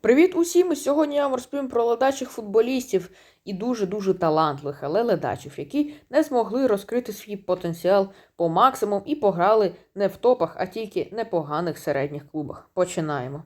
Привіт усім! Сьогодні я вам розповім про ледачих футболістів і дуже-дуже талантливих, але ледачів, які не змогли розкрити свій потенціал по максимуму і пограли не в топах, а тільки непоганих середніх клубах. Починаємо.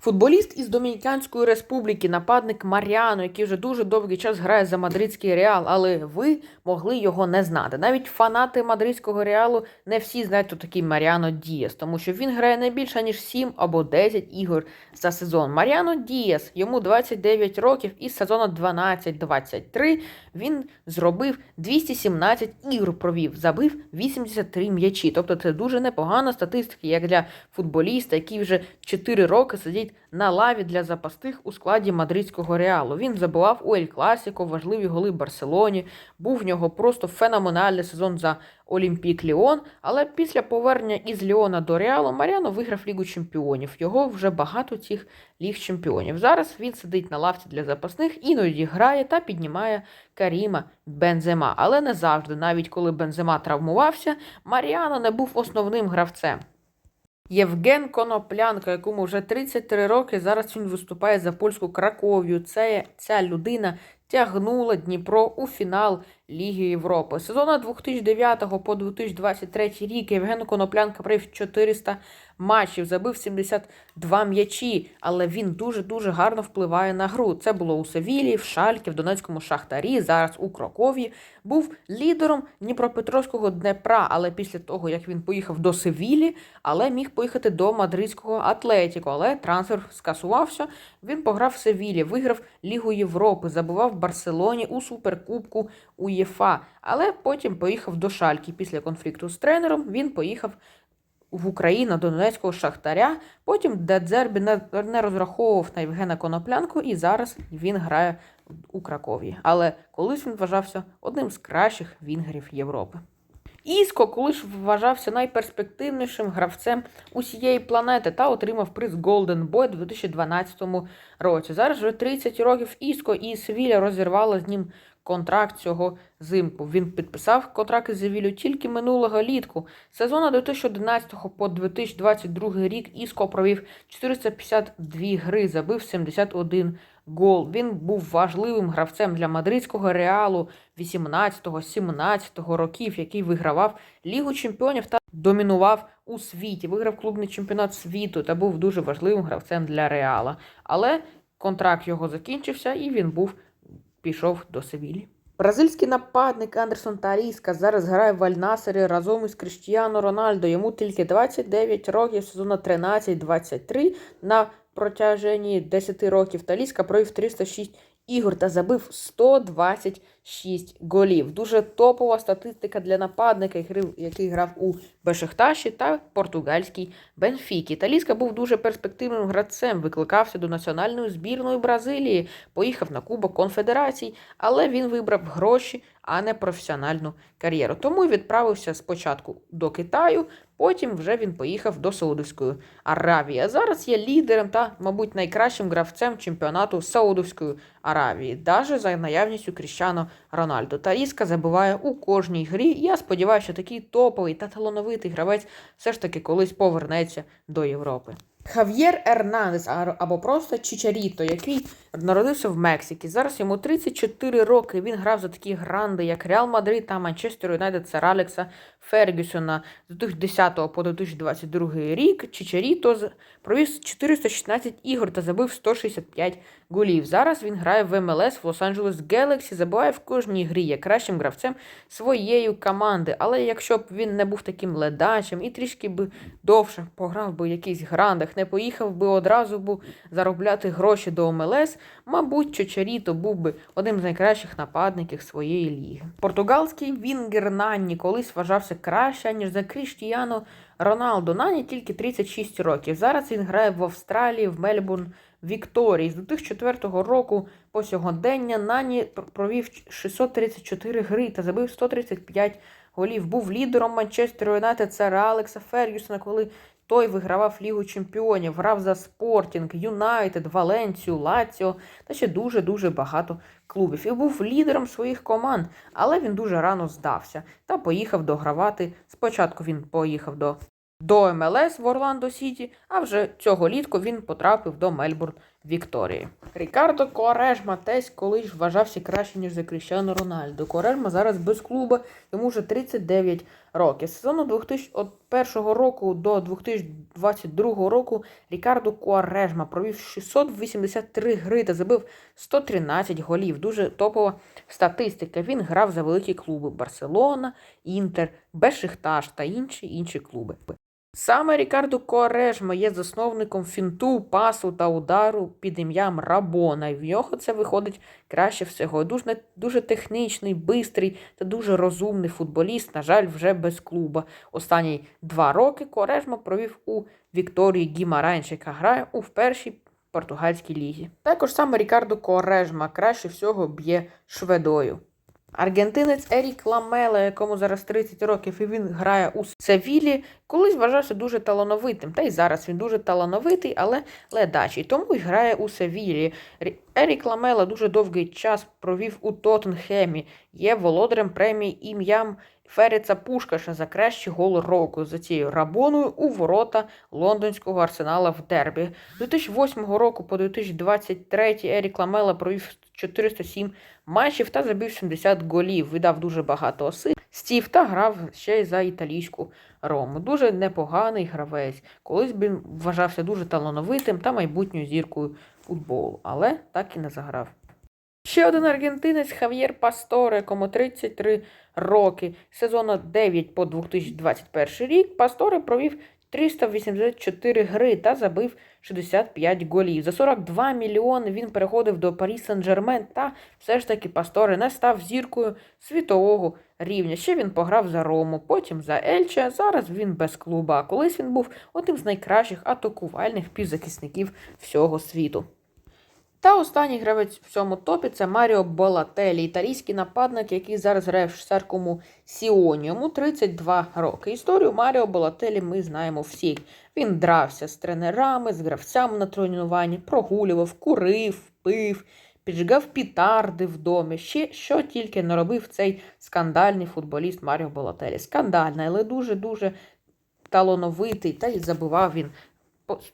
Футболіст із Домініканської республіки, нападник Маріано, який вже дуже довгий час грає за мадридський реал, але ви могли його не знати. Навіть фанати мадридського реалу не всі знають, хто такий Маріано Дієс, тому що він грає не більше ніж 7 або 10 ігор за сезон. Маріано Дієс, йому 29 років, і з сезону 12-23 він зробив 217 ігор провів, забив 83 м'ячі. Тобто це дуже непогана статистика, як для футболіста, який вже 4 роки сидить на лаві для запасних у складі мадридського реалу. Він забивав у Ель Класіко важливі голи Барселоні. Був в нього просто феноменальний сезон за Олімпік Ліон. Але після повернення із Ліона до Реалу Маріано виграв Лігу Чемпіонів. Його вже багато цих ліг чемпіонів. Зараз він сидить на лавці для запасних, іноді грає та піднімає Каріма Бензема. Але не завжди, навіть коли Бензема травмувався, Маріано не був основним гравцем. Євген Коноплянка, якому вже 33 роки, зараз він виступає за польську Краков'ю. Це ця людина тягнула Дніпро у фінал Ліги Європи. Сезона 2009 по 2023 рік Євген Коноплянка провів 400 матчів, забив 72 м'ячі, але він дуже-дуже гарно впливає на гру. Це було у Севілі, в Шалькі, в Донецькому Шахтарі, зараз у Кракові. Був лідером Дніпропетровського Днепра, але після того, як він поїхав до Севілі, але міг поїхати до мадридського Атлетіко. Але трансфер скасувався. Він пограв в Севілі, виграв Лігу Європи, забував в Барселоні у Суперкубку УЄФА. Але потім поїхав до Шальки. Після конфлікту з тренером він поїхав в Україну до Донецького Шахтаря. Потім Дедзербі не, розраховував на Євгена Коноплянку, і зараз він грає у Кракові. Але колись він вважався одним з кращих вінгерів Європи. Іско колись вважався найперспективнішим гравцем усієї планети та отримав приз Golden Boy у 2012 році. Зараз вже 30 років Іско і Севіля розірвала з ним контракт цього зимку. Він підписав контракт із Севілю тільки минулого літку. З Сезону 2011 по 2022 рік Іско провів 452 гри, забив 71 гол. Він був важливим гравцем для мадридського реалу 18-17 років, який вигравав Лігу чемпіонів та домінував у світі. Виграв клубний чемпіонат світу та був дуже важливим гравцем для реала. Але контракт його закінчився і він був пішов до Севілі. Бразильський нападник Андерсон Таріска зараз грає в Альнасері разом із Кріштіано Рональдо. Йому тільки 29 років, сезону 13-23 на протяженні 10 років. Таліска провів 306 ігор та забив 126 голів. Дуже топова статистика для нападника, який грав у Бешехташі та португальській Бенфікі. Таліска був дуже перспективним гравцем, викликався до національної збірної Бразилії, поїхав на Кубок Конфедерацій, але він вибрав гроші, а не професіональну кар'єру. Тому відправився спочатку до Китаю, потім вже він поїхав до Саудовської Аравії. А зараз є лідером та, мабуть, найкращим гравцем чемпіонату Саудовської Аравії, навіть за наявністю Кріщано Рональдо. Таріска забиває у кожній грі. Я сподіваюся, що такий топовий та талановитий гравець все ж таки колись повернеться до Європи. Хав'єр Ернандес або просто Чичаріто, який народився в Мексиці. Зараз йому 34 роки. Він грав за такі гранди, як Реал Мадрид та Манчестер Юнайтед Сер Алекса Фергюсона з 2010 по 2022 рік. Чичаріто провів 416 ігор та забив 165 голів. Зараз він грає в МЛС в Лос-Анджелес Гелексі, забиває в кожній грі, є кращим гравцем своєї команди. Але якщо б він не був таким ледачем і трішки би довше пограв би в якихось грандах, не поїхав би одразу б заробляти гроші до МЛС, мабуть, Чочаріто був би одним з найкращих нападників своєї ліги. Португалський Вінгер Нанні колись вважався краще, ніж за Кріштіяно Роналдо. Нані тільки 36 років. Зараз він грає в Австралії, в Мельбурн Вікторії. З 2004 року по сьогодення Нані провів 634 гри та забив 135 голів. Був лідером Манчестер Юнайтед Сера Алекса Фергюсона, коли той вигравав Лігу Чемпіонів, грав за Спортінг, Юнайтед, Валенцію, Лаціо та ще дуже-дуже багато клубів. І був лідером своїх команд, але він дуже рано здався та поїхав догравати. Спочатку він поїхав до до МЛС в Орландо Сіті, а вже цього літку він потрапив до Мельбурн Вікторії. Рікардо Коарешма тесть колись вважався краще, ніж за Кріщано Рональдо. Коарешма зараз без клуба, йому вже 39 років. З сезону 2001 року до 2022 року Рікардо Коарешма провів 683 гри та забив 113 голів. Дуже топова статистика. Він грав за великі клуби Барселона, Інтер, Бешикташ та інші інші клуби. Саме Рікардо Коарешма є засновником фінту, пасу та удару під ім'ям Рабона. І в нього це виходить краще всього. Дуже, дуже технічний, бистрий та дуже розумний футболіст, на жаль, вже без клуба. Останні два роки Коарешма провів у Вікторії Гімаранч, яка грає у першій португальській лізі. Також саме Рікардо Коарешма краще всього б'є шведою. Аргентинець Ерік Ламела, якому зараз 30 років, і він грає у Севілі, колись вважався дуже талановитим. Та й зараз він дуже талановитий, але ледачий. Тому й грає у Севілі. Ерік Ламела дуже довгий час провів у Тоттенхемі. Є володарем премії ім'ям Феріца Пушкаша за кращий гол року за цією рабоною у ворота лондонського арсенала в дербі. З 2008 року по 2023 Ерік Ламела провів 407 матчів та забив 70 голів. Видав дуже багато асистів та грав ще й за італійську Рому. Дуже непоганий гравець. Колись він вважався дуже талановитим та майбутньою зіркою футболу, але так і не заграв. Ще один аргентинець Хав'єр Пасторе, якому 33 роки. Сезону 9 по 2021 рік Пасторе провів 384 гри та забив 65 голів. За 42 мільйони він переходив до Парі Сен-Жермен та все ж таки Пасторе не став зіркою світового рівня. Ще він пограв за Рому, потім за Ельче. Зараз він без клуба. Колись він був одним з найкращих атакувальних півзахисників всього світу. Та останній гравець в цьому топі це Маріо Болателі, італійський нападник, який зараз грає в швейцарському Сіоні. Йому 32 роки. Історію Маріо Болателі ми знаємо всі. Він дрався з тренерами, з гравцями на тренуванні, прогулював, курив, пив, піджигав пітарди в домі. Ще що тільки не робив цей скандальний футболіст Маріо Болателі. Скандальний, але дуже-дуже талановитий, та й забивав він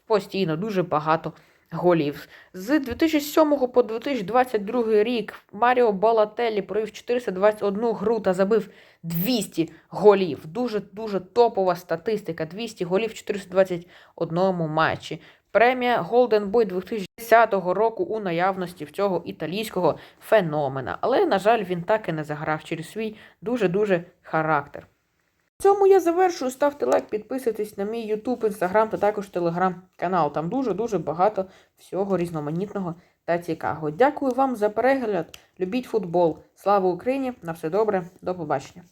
постійно дуже багато голів. З 2007 по 2022 рік Маріо Балателлі провів 421 гру та забив 200 голів. Дуже-дуже топова статистика. 200 голів в 421 матчі. Премія Golden Boy 2010 року у наявності в цього італійського феномена. Але, на жаль, він так і не заграв через свій дуже-дуже характер. Цьому я завершую. Ставте лайк, підписуйтесь на мій YouTube, Instagram та також Telegram канал. Там дуже-дуже багато всього різноманітного та цікавого. Дякую вам за перегляд. Любіть футбол. Слава Україні! На все добре, до побачення.